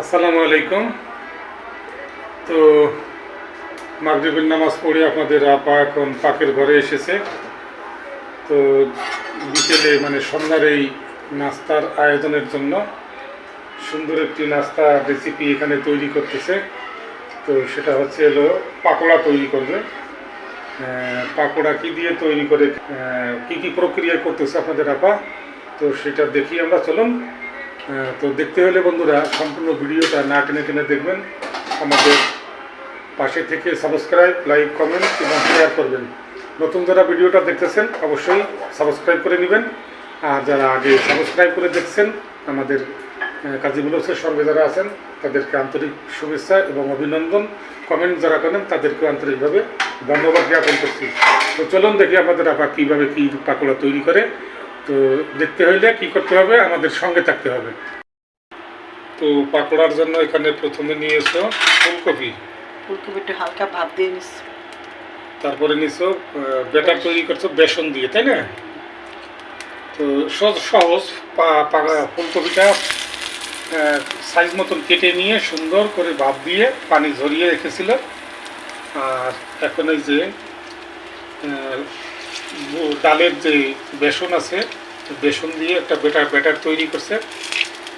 আসসালামু আলাইকুম। তো, মাগরিবের নামাজ পড়ে আপনাদের আপা এখন পাকের ঘরে এসেছে। তো, বিকেলে মানে সন্ধ্যার এই নাস্তার আয়োজনের জন্য সুন্দর একটি নাস্তা রেসিপি এখানে তৈরি করতেছে। তো, সেটা হচ্ছে এলো পাকোড়া তৈরি করবে। পাকোড়া কি দিয়ে তৈরি করে কি কি প্রক্রিয়া করতেছে আপনাদের আপা? তো, সেটা দেখি আমরা। চলুন। তো দেখতে হলে বন্ধুরা সম্পূর্ণ ভিডিওটা না টেনে টেনে দেখবেন। আমাদের পাশে থেকে সাবস্ক্রাইব লাইক কমেন্ট এবং শেয়ার করবেন। নতুন যারা ভিডিওটা দেখতেছেন, অবশ্যই সাবস্ক্রাইব করে নেবেন। আর যারা আগে সাবস্ক্রাইব করে দেখছেন, আমাদের কাজী বুলসের সঙ্গে যারা আছেন, তাদেরকে আন্তরিক শুভেচ্ছা এবং অভিনন্দন। কমেন্ট যারা করেন তাদেরকে আন্তরিকভাবে ধন্যবাদ জ্ঞাপন করছি। তো চলুন দেখি আমাদের আপা কীভাবে কী পাকোড়া তৈরি করে। তো দেখতে হইলে কি করতে হবে? আমাদের সঙ্গে থাকতে হবে। তো পাকোড়ার জন্য এখানে প্রথমে নিয়ে এসো ফুলকপি। ফুলকপি একটু হালকা ভাপ দিয়ে নিস তারপরে নিছো বেটার তৈরি করছ বেসন দিয়ে তাই না? তো সহজ সহজ ফুলকপিটা সাইজ মতন কেটে নিয়ে সুন্দর করে ভাপ দিয়ে পানি ঝরিয়ে রেখেছিল। আর এখন এই যে ডালের যে বেসন আছে, বেসন দিয়ে একটা বেটার ব্যাটার তৈরি করছে।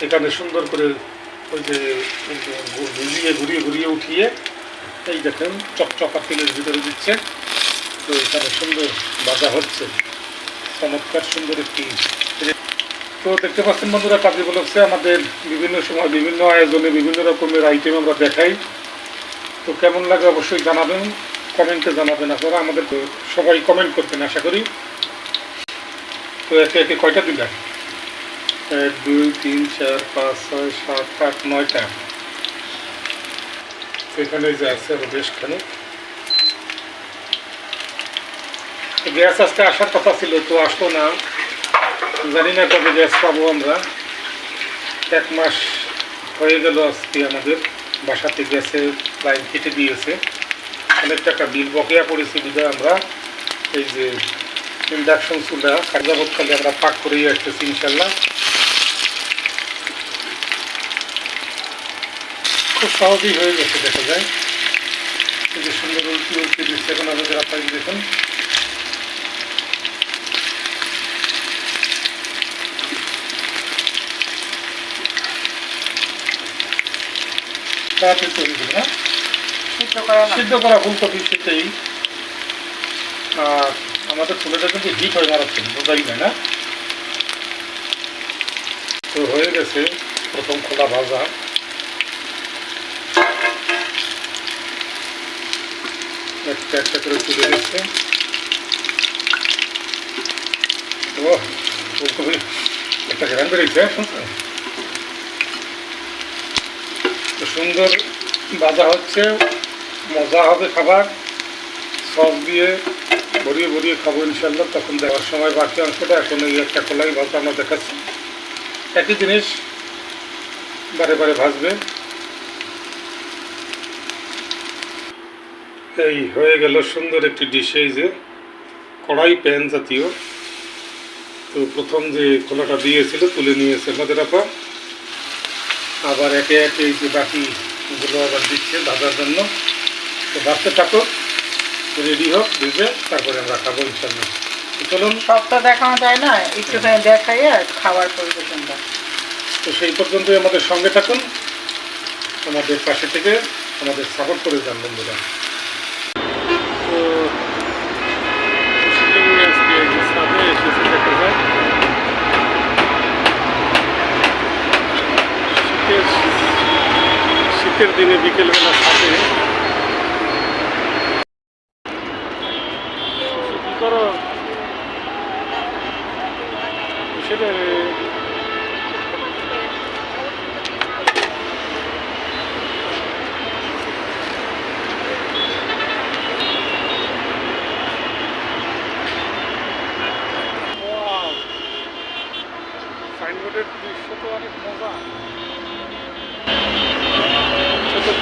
এখানে সুন্দর করে ওই যে ঘুরিয়ে ঘুরিয়ে ঘুরিয়ে উঠিয়ে এই দেখেন চকচকা তেলের ভিতরে দিচ্ছে। তো এখানে সুন্দর বাজা হচ্ছে। চমৎকার সুন্দর একটি তো দেখতে পাচ্ছেন বন্ধুরা, কাজে বলছে আমাদের বিভিন্ন সময় বিভিন্ন আয়োজনে বিভিন্ন রকমের আইটেম আমরা দেখাই। তো কেমন লাগে অবশ্যই জানাবেন। কমেন্টে জানাবেন আপনারা আমাদের তো সবাই কমেন্ট করতেন আশা করি। তো একে একে কয়টা দিলেন? এক দুই তিন চার পাঁচ ছয় সাত আট নয়টা। এখানে যে আছে বেশ খানিক। গ্যাস আজকে আসার কথা ছিল তো আসলো না। জানি না কবে গ্যাস পাবো আমরা। এক মাস হয়ে গেল আজকে আমাদের। বাসাতে গ্যাসের লাইন কেটে দিয়েছে। টাকা বিল বকেয়া বিধায় আমরা, এই যে ইন্ডাকশন চুলা কার্যাবতকালে আমরা পাক করেই আসতেছি, ইনশাল্লাহ। খুব সহজেই হয়ে গেছে, দেখা যায়। এই যে সুন্দর উল্টি উল্টি দিচ্ছে এখন আমাদের আপনার দেখুন। তাড়াতাড়ি তৈরি না সিদ্ধ করা ফুলকপি সেটাই আর আমাদের ফুলেটা কিন্তু হিট হয় মারাত্মক বোঝাই যায় না। তো হয়ে গেছে প্রথম খোলা ভাজা। একটা একটা করে তুলে দিচ্ছে ও ফুলকপি একটা গ্রাম বেরিয়েছে তো সুন্দর ভাজা হচ্ছে। মজা হবে খাবার। সস দিয়ে ভরিয়ে ভরিয়ে খাব ইনশাল্লাহ তখন দেওয়ার সময় বাকি অংশটা। এখন এই একটা খোলাই ভাজা আমরা দেখাচ্ছি। একই জিনিস বারে বারে ভাজবে। এই হয়ে গেল সুন্দর একটি ডিশ এই যে কড়াই প্যান জাতীয়। তো প্রথম যে খোলাটা দিয়েছিল, তুলে নিয়েছে আমাদের আপা। আবার একে একে এই যে বাকিগুলো আবার দিচ্ছে ভাজার জন্য। তো ভাজতে থাকো রেডি হোক ভেজে তারপরে আমরা খাব ইনশাল্লাহ চলুন। সবটা দেখানো যায় না? একটুখানি দেখাইয়ে খাবার পরিবেশনটা। তো সেই পর্যন্তই আমাদের সঙ্গে থাকুন। আমাদের পাশে থেকে আমাদের সাপোর্ট করে যান বন্ধুরা। তো এসেছি দেখা যায়। শীতের শীতের দিনে বিকেলবেলা ছাদে কি করো সেটা Wow! সাইনবোর্ডের দৃশ্য তো অনেক মজা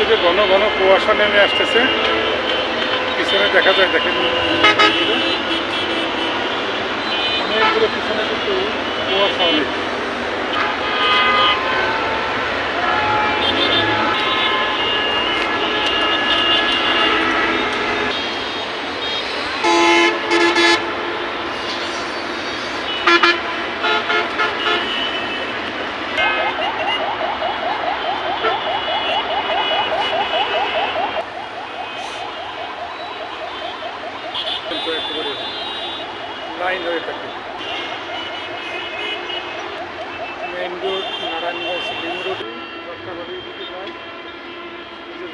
চতুর্দিকে ঘন ঘন কুয়াশা নেমে আসতেছে। পিছনে দেখা যায়, দেখেন। অনেকগুলো পিছনে কিন্তু কুয়াশা অনেক।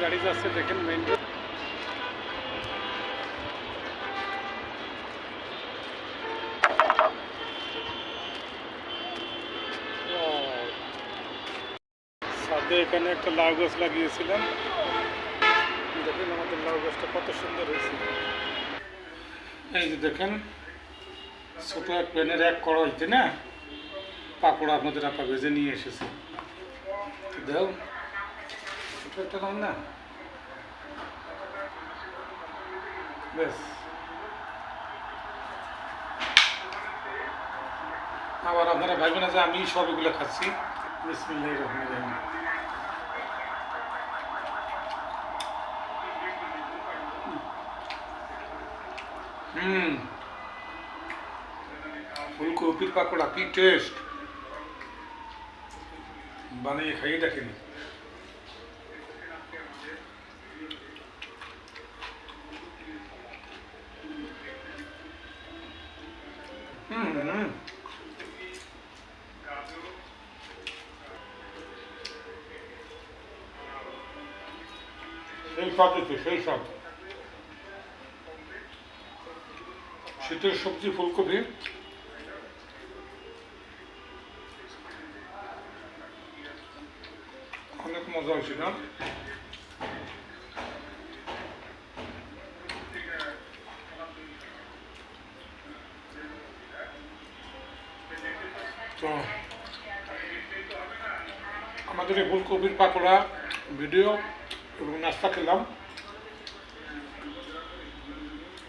গাড়ি যাচ্ছে দেখেন মেইন রোড সাথে এখানে একটা লাউ গাছ লাগিয়েছিলাম। দেখেন আমাদের লাউ গাছটা কত সুন্দর হয়েছে। এই যে দেখেন, ছোট এক প্যানের এক কড়াইতে না পাকোড়া আপনাদের আপা ভেজে নিয়ে এসেছে। দাও একটা দাম না বেশ আবার আপনারা ভাববেন যে আমি সব এগুলো খাচ্ছি রহিম হুম ফুলকপির পাকোড়া কি টেস্ট বানিয়ে খাইয়ে স্বাদ। শীতের সবজি ফুলকপি। অনেক মজা হয়েছিল তো আমাদের এই ফুলকপির পাকোড়া ভিডিও এবং নাস্তা খেলাম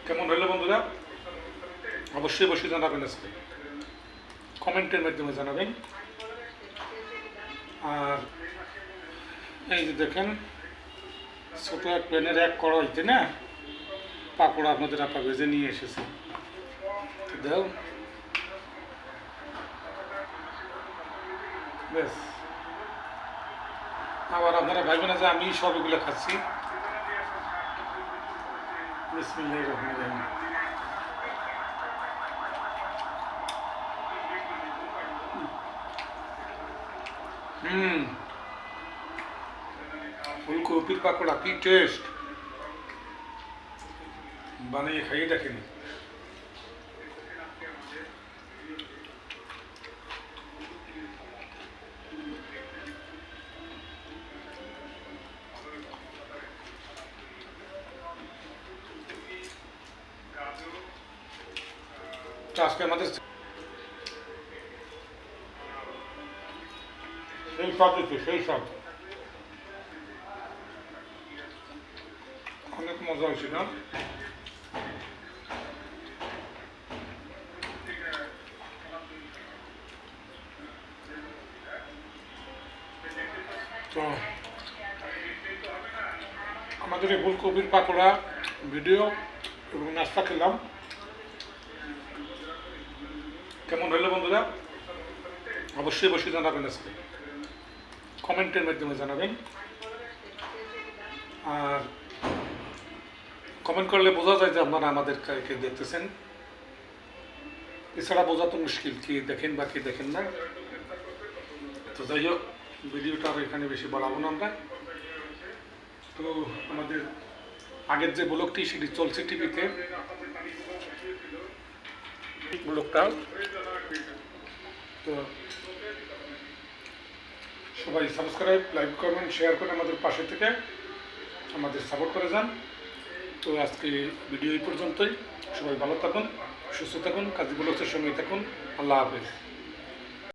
কেমন হলো বন্ধুরা অবশ্যই অবশ্যই জানাবেন আজকে কমেন্টের মাধ্যমে জানাবেন আর এই যে দেখেন, ছোট এক প্যানের এক কড়াইতে না? পাকোড়া আপনাদের আপা ভেজে নিয়ে এসেছে। দাও। আবার আপনারা ভাববেন না যে আমি সব এগুলো খাচ্ছি। হুম। ফুলকপির পাকোড়া কি টেস্ট বানিয়ে খাইয়ে দেখেন। আজকে আমাদের সেই হচ্ছে সেই স্বাদ। অনেক মজা হয়েছিল তো আমাদের এই ফুলকপির পাকোড়া ভিডিও এবং নাস্তা খেলাম কেমন হলো বন্ধুরা অবশ্যই অবশ্যই জানাবেন আজকে কমেন্টের মাধ্যমে জানাবেন আর কমেন্ট করলে বোঝা যায় যে আপনারা আমাদের কে দেখতেছেন? এছাড়া বোঝা তো মুশকিল, কি দেখেন বা কি দেখেন না। তো যাই হোক, ভিডিওটা আর এখানে বেশি বাড়াবো না আমরা। তো আমাদের আগের যে ব্লগটি, সেটি চলছে টিভিতে। ব্লগটা। তো সবাই সাবস্ক্রাইব, লাইক করবেন শেয়ার করে আমাদের পাশে থেকে আমাদের সাপোর্ট করে যান। তো আজকে ভিডিও এই পর্যন্তই। সবাই ভালো থাকুন, সুস্থ থাকুন কাজী ব্লগসের সঙ্গে থাকুন। আল্লাহ হাফেজ।